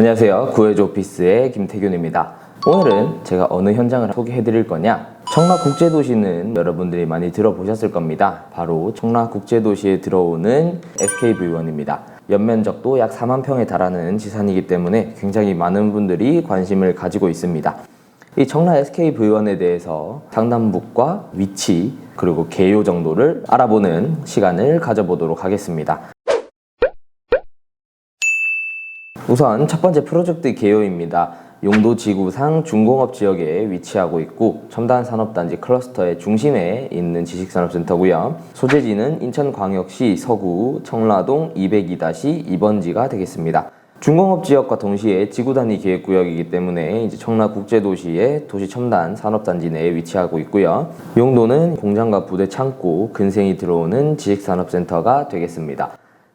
안녕하세요. 구해줘 오피스의 김태균입니다. 오늘은 제가 어느 현장을 소개해 드릴 거냐? 청라국제도시는 여러분들이 많이 들어보셨을 겁니다. 바로 청라국제도시에 들어오는 SKV1입니다. 연면적도 약 4만 평에 달하는 지산이기 때문에 굉장히 많은 분들이 관심을 가지고 있습니다. 이 청라 SKV1에 대해서 상단북과 위치 그리고 개요 정도를 알아보는 시간을 가져보도록 하겠습니다. 우선 첫 번째 프로젝트 개요입니다. 용도 지구상 중공업 지역에 위치하고 있고 첨단 산업단지 클러스터의 중심에 있는 지식산업센터고요. 소재지는 인천광역시 서구 청라동 202-2번지가 되겠습니다. 중공업 지역과 동시에 지구 단위 계획 구역이기 때문에 이제 청라 국제도시의 도시 첨단 산업단지 내에 위치하고 있고요. 용도는 공장과 부대 창고, 근생이 들어오는 지식산업센터가 되겠습니다.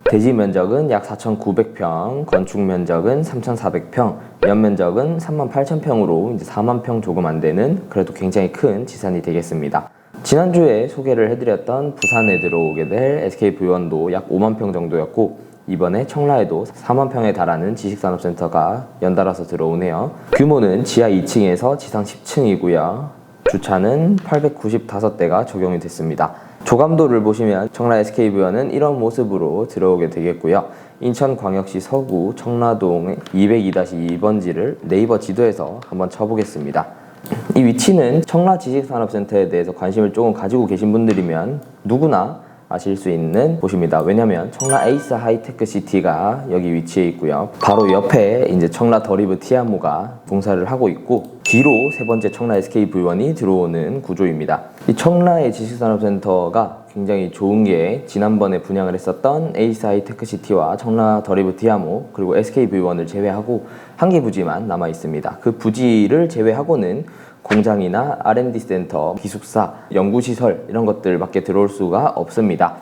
대지 면적은 약 4,900평, 건축 면적은 3,400평, 연면적은 3만 8천평으로 이제 4만 평 조금 안 되는 그래도 굉장히 큰 지산이 되겠습니다. 지난주에 소개를 해드렸던 부산에 들어오게 될 SKV1도 약 5만 평 정도였고 이번에 청라에도 4만 평에 달하는 지식산업센터가 연달아서 들어오네요. 규모는 지하 2층에서 지상 10층이고요. 주차는 895대가 적용이 됐습니다. 조감도를 보시면 청라 SKV와는 이런 모습으로 들어오게 되겠고요. 인천광역시 서구 청라동 202-2번지를 네이버 지도에서 한번 쳐보겠습니다. 이 위치는 청라 지식산업센터에 대해서 관심을 조금 가지고 계신 분들이면 누구나 아실 수 있는 곳입니다. 왜냐면 청라 에이스 하이테크 시티가 여기 위치해 있고요. 바로 옆에 이제 청라 더리브 티아모가 공사를 하고 있고 뒤로 세 번째 청라 SKV1이 들어오는 구조입니다. 이 청라의 지식산업센터가 굉장히 좋은 게 지난번에 분양을 했었던 에이스 하이테크 시티와 청라 더리브 티아모 그리고 SKV1을 제외하고 한 개 부지만 남아 있습니다. 그 부지를 제외하고는 공장이나 R&D 센터, 기숙사, 연구시설 이런 것들밖에 들어올 수가 없습니다.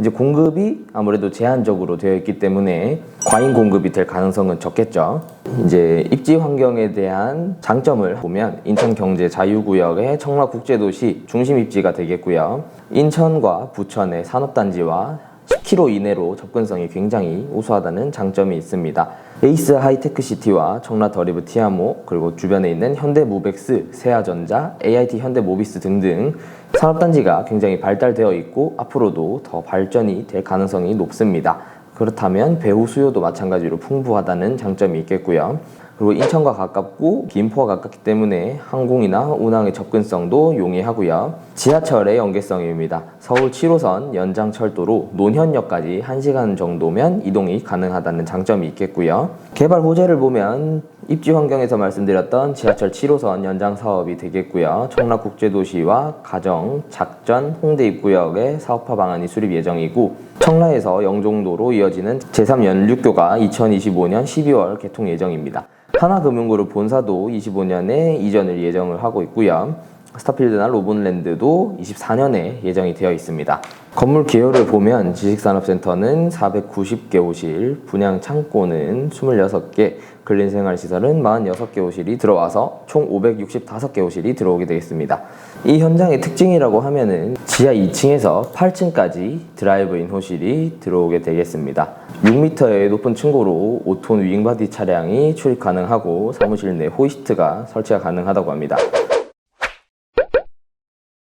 이제 공급이 아무래도 제한적으로 되어 있기 때문에 과잉 공급이 될 가능성은 적겠죠. 이제 입지 환경에 대한 장점을 보면 인천 경제 자유구역의 청라 국제도시 중심 입지가 되겠고요. 인천과 부천의 산업단지와 10km 이내로 접근성이 굉장히 우수하다는 장점이 있습니다. 에이스 하이테크 시티와 청라 더리브 티아모 그리고 주변에 있는 현대 무벡스, 세아전자, AIT 현대 모비스 등등 산업단지가 굉장히 발달되어 있고 앞으로도 더 발전이 될 가능성이 높습니다. 그렇다면 배후 수요도 마찬가지로 풍부하다는 장점이 있겠고요. 그리고 인천과 가깝고 김포와 가깝기 때문에 항공이나 운항의 접근성도 용이하고요. 지하철의 연계성입니다. 서울 7호선 연장철도로 논현역까지 1시간 정도면 이동이 가능하다는 장점이 있겠고요. 개발 호재를 보면 입지 환경에서 말씀드렸던 지하철 7호선 연장 사업이 되겠고요. 청라국제도시와 가정, 작전, 홍대 입구역의 사업화 방안이 수립 예정이고 청라에서 영종도로 이어지는 제3연륙교가 2025년 12월 개통 예정입니다. 하나금융그룹 본사도 25년에 이전을 예정을 하고 있고요. 스타필드나 로본랜드도 24년에 예정이 되어 있습니다. 건물 개요를 보면 지식산업센터는 490개 호실, 분양 창고는 26개, 근린생활시설은 46개 호실이 들어와서 총 565개 호실이 들어오게 되겠습니다. 이 현장의 특징이라고 하면은 지하 2층에서 8층까지 드라이브인 호실이 들어오게 되겠습니다. 6m의 높은 층고로 5톤 윙바디 차량이 출입 가능하고 사무실 내 호이스트가 설치가 가능하다고 합니다.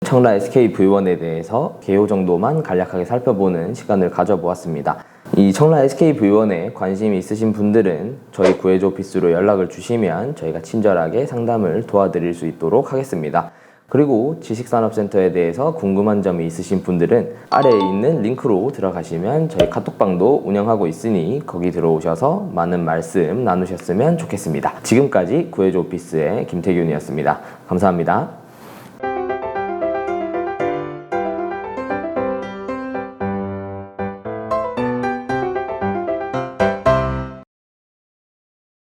청라 SKV1에 대해서 개요 정도만 간략하게 살펴보는 시간을 가져보았습니다. 이 청라 SKV1에 관심이 있으신 분들은 저희 구해줘 오피스로 연락을 주시면 저희가 친절하게 상담을 도와드릴 수 있도록 하겠습니다. 그리고 지식산업센터에 대해서 궁금한 점이 있으신 분들은 아래에 있는 링크로 들어가시면 저희 카톡방도 운영하고 있으니 거기 들어오셔서 많은 말씀 나누셨으면 좋겠습니다. 지금까지 구해줘 오피스의 김태균이었습니다. 감사합니다.